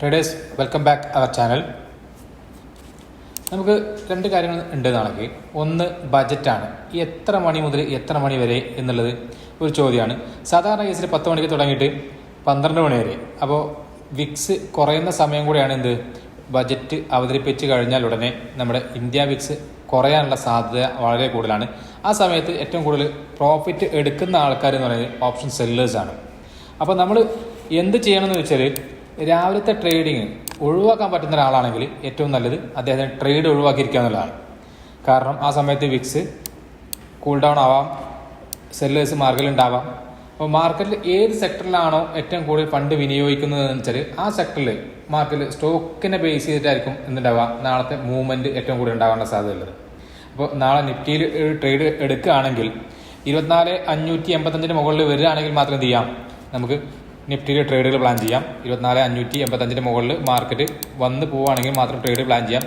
Traders welcome back our channel നമുക്ക് രണ്ട് കാര്യങ്ങൾ ഉണ്ട് നാളേക്ക് ഒന്ന് ബജറ്റാണ് എത്ര മണി മുതൽ എത്ര മണി വരെ എന്നുള്ളത് ഒരു ചോദ്യമാണ്. സാധാരണ കേസിൽ പത്ത് മണിക്ക് തുടങ്ങിയിട്ട് പന്ത്രണ്ട് മണി വരെ. അപ്പോൾ വിക്സ് കുറയുന്ന സമയം കൂടിയാണ് എന്ത്? ബജറ്റ് അവതരിപ്പിച്ച് കഴിഞ്ഞാൽ ഉടനെ നമ്മുടെ ഇന്ത്യ വിക്സ് കുറയാനുള്ള സാധ്യത വളരെ കൂടുതലാണ്. ആ സമയത്ത് ഏറ്റവും കൂടുതൽ പ്രോഫിറ്റ് എടുക്കുന്ന ആൾക്കാർ എന്ന് പറയുന്നത് ഓപ്ഷൻ സെല്ലേഴ്സാണ് അപ്പോൾ നമ്മൾ എന്ത് ചെയ്യണമെന്ന് വെച്ചാൽ രാവിലത്തെ ട്രേഡിങ് ഒഴിവാക്കാൻ പറ്റുന്ന ഒരാളാണെങ്കിൽ ഏറ്റവും നല്ലത് അദ്ദേഹത്തിന് ട്രേഡ് ഒഴിവാക്കിയിരിക്കുക എന്നുള്ളതാണ്. കാരണം ആ സമയത്ത് വിക്സ് കൂൾ ഡൗൺ ആവാം സെല്ലേഴ്സ് മാർക്കറ്റിൽ ഉണ്ടാവാം. അപ്പോൾ മാർക്കറ്റിൽ ഏത് സെക്ടറിലാണോ ഏറ്റവും കൂടുതൽ ഫണ്ട് വിനിയോഗിക്കുന്നതെന്ന് വെച്ചാൽ ആ സെക്ടറിൽ മാർക്കറ്റിൽ സ്റ്റോക്കിനെ ബേസ് ചെയ്തിട്ടായിരിക്കും എന്തുണ്ടാവുക നാളത്തെ മൂവ്മെന്റ് ഏറ്റവും കൂടുതൽ ഉണ്ടാകാനുള്ള സാധ്യതയുള്ളത്. അപ്പോൾ നാളെ നിഫ്റ്റിയിൽ ഒരു ട്രേഡ് എടുക്കുകയാണെങ്കിൽ ഇരുപത്തിനാല് അഞ്ഞൂറ്റി എൺപത്തഞ്ചിന് മുകളിൽ വരികയാണെങ്കിൽ മാത്രം എന്ത് ചെയ്യാം? നമുക്ക് നിഫ്റ്റിയിൽ ട്രേഡുകൾ പ്ലാൻ ചെയ്യാം. ഇരുപത്തിനാല് അഞ്ഞൂറ്റി എൺപത്തഞ്ചിന്റെ മുകളിൽ മാർക്കറ്റ് വന്ന് പോവുകയാണെങ്കിൽ മാത്രം ട്രേഡ് പ്ലാൻ ചെയ്യാം.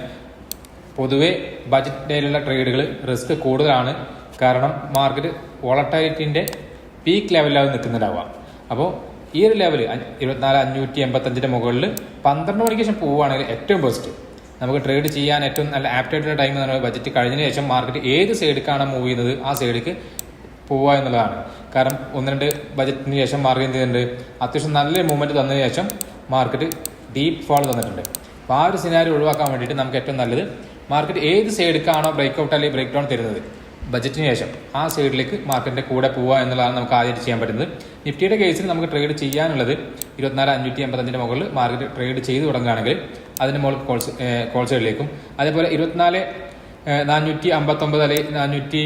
പൊതുവെ ബജറ്റ് ഡേയിലുള്ള ട്രേഡുകൾ റിസ്ക് കൂടുതലാണ്. കാരണം മാർക്കറ്റ് വോളട്ടൈലിറ്റിന്റെ പീക്ക് ലെവലിലാവും നിൽക്കുന്നുണ്ടാവുക അപ്പോൾ ഈ ഒരു ലെവൽ ഇരുപത്തിനാല് അഞ്ഞൂറ്റി എൺപത്തഞ്ചിന്റെ മുകളിൽ പന്ത്രണ്ട് മണിക്ക് ശേഷം പോവുകയാണെങ്കിൽ ഏറ്റവും ബെസ്റ്റ്. നമുക്ക് ട്രേഡ് ചെയ്യാൻ ഏറ്റവും നല്ല ആപ്റ്റായിട്ടുള്ള ടൈം എന്ന് പറയുന്നത് ബജറ്റ് കഴിഞ്ഞതിന് ശേഷം മാർക്കറ്റ് ഏത് സൈഡിലേക്കാണ് മൂവ് ചെയ്യുന്നത് ആ സൈഡിലേക്ക് പോവുക എന്നുള്ളതാണ്. കാരണം ഒന്ന് രണ്ട് ബജറ്റിന് ശേഷം മാർക്കറ്റ് എന്ത് ചെയ്തിട്ടുണ്ട് അത്യാവശ്യം നല്ല മൂവ്മെന്റ് തന്നതിന് ശേഷം മാർക്കറ്റ് ഡീപ്പ് ഫാൾ തന്നിട്ടുണ്ട്. അപ്പോൾ ആ ഒരു സിനാരി ഒഴിവാക്കാൻ വേണ്ടിയിട്ട് നമുക്ക് ഏറ്റവും നല്ലത് മാർക്കറ്റ് ഏത് സൈഡിലേക്കാണോ ബ്രേക്ക് ഔട്ട് അല്ലെങ്കിൽ ബ്രേക്ക് ഡൗൺ തരുന്നത്? ബജറ്റിന് ശേഷം ആ സൈഡിലേക്ക് മാർക്കറ്റിന്റെ കൂടെ പോവുക എന്നുള്ളതാണ് നമുക്ക് ആദ്യം ചെയ്യാൻ പറ്റുന്നത്. നിഫ്റ്റിയുടെ കേസിൽ നമുക്ക് ട്രേഡ് ചെയ്യാനുള്ളത് ഇരുപത്തിനാല് അഞ്ഞൂറ്റി എൺപത്തഞ്ചിന്റെ മുകളിൽ മാർക്കറ്റ് ട്രേഡ് ചെയ്ത് തുടങ്ങുകയാണെങ്കിൽ അതിന് മുകളിൽ കോൾസ് കോൾ സൈഡിലേക്കും അതേപോലെ ഇരുപത്തിനാല് നാനൂറ്റി അമ്പത്തൊമ്പത് അല്ലെങ്കിൽ നാനൂറ്റി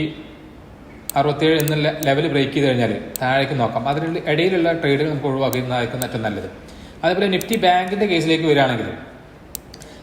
അറുപത്തിയേഴ് എന്ന ലെവൽ ബ്രേക്ക് ചെയ്ത് കഴിഞ്ഞാൽ താഴേക്ക് നോക്കാം. അതിനുള്ള ഇടയിലുള്ള ട്രേഡുകൾ നമുക്ക് ഒഴിവാക്കുന്നതായിരിക്കും ഏറ്റവും നല്ലത്. അതേപോലെ നിഫ്റ്റി ബാങ്കിന്റെ കേസിലേക്ക് വരികയാണെങ്കിൽ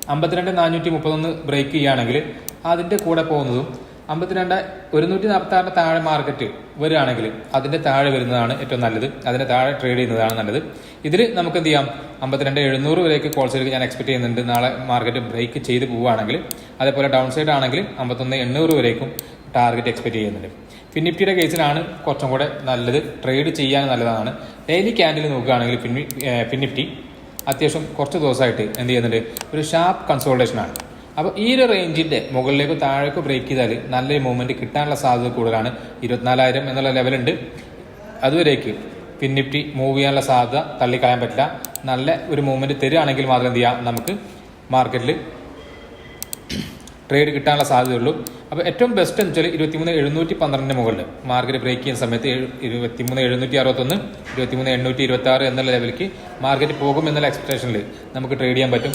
അമ്പത്തിരണ്ട് നാനൂറ്റി മുപ്പത്തൊന്ന് ബ്രേക്ക് ചെയ്യുകയാണെങ്കിൽ അതിന്റെ കൂടെ പോകുന്നതും അമ്പത്തിരണ്ട് ഒരുന്നൂറ്റി നാൽപ്പത്തി ആറിന്റെ താഴെ മാർക്കറ്റ് വരികയാണെങ്കിൽ അതിന്റെ താഴെ വരുന്നതാണ് ഏറ്റവും നല്ലത്. അതിന്റെ താഴെ ട്രേഡ് ചെയ്യുന്നതാണ് നല്ലത്. ഇതിൽ നമുക്ക് എന്ത് ചെയ്യാം? അമ്പത്തിരണ്ട് എഴുന്നൂറ് വരെയൊക്കെ കോൾസിലേക്ക് ഞാൻ എക്സ്പെക്ട് ചെയ്യുന്നുണ്ട്. നാളെ മാർക്കറ്റ് ബ്രേക്ക് ചെയ്ത് പോവുകയാണെങ്കിൽ അതേപോലെ ഡൗൺ സൈഡ് ആണെങ്കിൽ അമ്പത്തൊന്ന് എണ്ണൂറ് വരേക്കും. ടാർഗറ്റ് എക്സ്പെക്ട് ചെയ്യുന്നുണ്ട്. ഫിനിഫ്റ്റിയുടെ കേസിലാണ് കുറച്ചും കൂടെ നല്ലത്. ട്രേഡ് ചെയ്യാൻ നല്ലതാണ്. ഡെയിലി ക്യാൻഡിൽ നോക്കുകയാണെങ്കിൽ ഫിൻ ഫിന്നിഫ്റ്റി അത്യാവശ്യം കുറച്ച് ദിവസമായിട്ട് എന്ത് ചെയ്യുന്നുണ്ട്? ഒരു ഷാർപ്പ് കൺസോൾട്ടേഷൻ ആണ്. അപ്പോൾ ഈ ഒരു റേഞ്ചിന്റെ മുകളിലേക്ക് താഴേക്ക് ബ്രേക്ക് ചെയ്താൽ നല്ലൊരു മൂവ്മെന്റ് കിട്ടാനുള്ള സാധ്യത കൂടുതലാണ്. ഇരുപത്തിനാലായിരം എന്നുള്ള ലെവലുണ്ട് അതുവരേക്ക് ഫിനിഫ്റ്റി മൂവ് ചെയ്യാനുള്ള സാധ്യത തള്ളിക്കളയാൻ പറ്റില്ല. നല്ല ഒരു മൂവ്മെന്റ് തരികയാണെങ്കിൽ മാത്രം എന്ത് ചെയ്യാം? നമുക്ക് മാർക്കറ്റിൽ ട്രേഡ് കിട്ടാനുള്ള സാധ്യതയുള്ളൂ. അപ്പോൾ ഏറ്റവും ബെസ്റ്റ് എന്ന് വെച്ചാൽ ഇരുപത്തിമൂന്ന് എഴുന്നൂറ്റി പന്ത്രണ്ടിന് മുകളിൽ മാർക്കറ്റ് ബ്രേക്ക് ചെയ്യുന്ന സമയത്ത് ഇരുപത്തിമൂന്ന് എഴുന്നൂറ്റി അറുപത്തൊന്ന് ഇരുപത്തിമൂന്ന് എണ്ണൂറ്റി ഇരുപത്തി ആറ് എന്നുള്ള ലെവലിലേക്ക് മാർക്കറ്റ് പോകും എന്നുള്ള എക്സ്പെക്ടേഷനിൽ നമുക്ക് ട്രേഡ് ചെയ്യാൻ പറ്റും.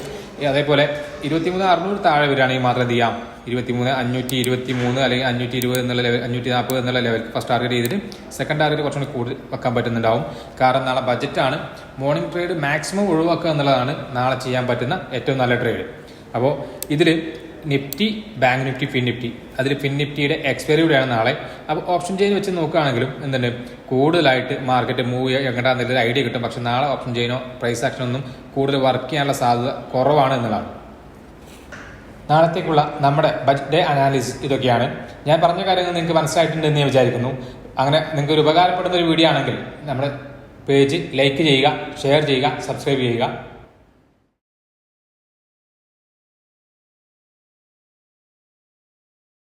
അതേപോലെ ഇരുപത്തിമൂന്ന് അറുന്നൂറ് താഴെ വരികയാണെങ്കിൽ മാത്രം എന്ത് ചെയ്യാം? ഇരുപത്തിമൂന്ന് അഞ്ഞൂറ്റി ഇരുപത്തി മൂന്ന് അല്ലെങ്കിൽ അഞ്ഞൂറ്റി ഇരുപത് എന്നുള്ള ലെവൽ അഞ്ഞൂറ്റി നാൽപ്പത് എന്നുള്ള ലെവൽ ഫസ്റ്റ് ടാർഗറ്റ് ചെയ്തിട്ട് സെക്കൻഡ് ടാർഗറ്റ് കുറച്ചുകൂടി കൂടുതൽ വെക്കാൻ പറ്റുന്നുണ്ടാവും. കാരണം നാളെ ബജറ്റാണ് മോർണിംഗ് ട്രേഡ് മാക്സിമം ഒഴിവാക്കുക എന്നുള്ളതാണ് നാളെ ചെയ്യാൻ പറ്റുന്ന ഏറ്റവും നല്ല ട്രേഡ് അപ്പോൾ ഇതിൽ Nifty bank Nifty fin Nifty. അതിൽ ഫിൻ നിഫ്റ്റിയുടെ എക്സ്പയറി കൂടെയാണ് നാളെ. അപ്പോൾ ഓപ്ഷൻ ചെയിൻ വെച്ച് നോക്കുകയാണെങ്കിലും എന്തുണ്ട്? കൂടുതലായിട്ട് മാർക്കറ്റ് മൂവ് ചെയ്യാൻ ഒരു ഐഡിയ കിട്ടും. പക്ഷെ നാളെ ഓപ്ഷൻ ചെയിനോ പ്രൈസ് ആക്ഷനൊന്നും കൂടുതൽ വർക്ക് ചെയ്യാനുള്ള സാധ്യത കുറവാണ് എന്നുള്ളതാണ്. നാളത്തേക്കുള്ള നമ്മുടെ ബജറ്റ് ഡേ അനാലിസിസ് ഇതൊക്കെയാണ്. ഞാൻ പറഞ്ഞ കാര്യങ്ങൾ നിങ്ങൾക്ക് മനസ്സിലായിട്ടുണ്ട് എന്ന് ഞാൻ വിചാരിക്കുന്നു. അങ്ങനെ നിങ്ങൾക്ക് ഒരു ഉപകാരപ്പെടുന്ന ഒരു വീഡിയോ ആണെങ്കിൽ നമ്മുടെ പേജ് ലൈക്ക് ചെയ്യുക ഷെയർ ചെയ്യുക സബ്സ്ക്രൈബ് ചെയ്യുക.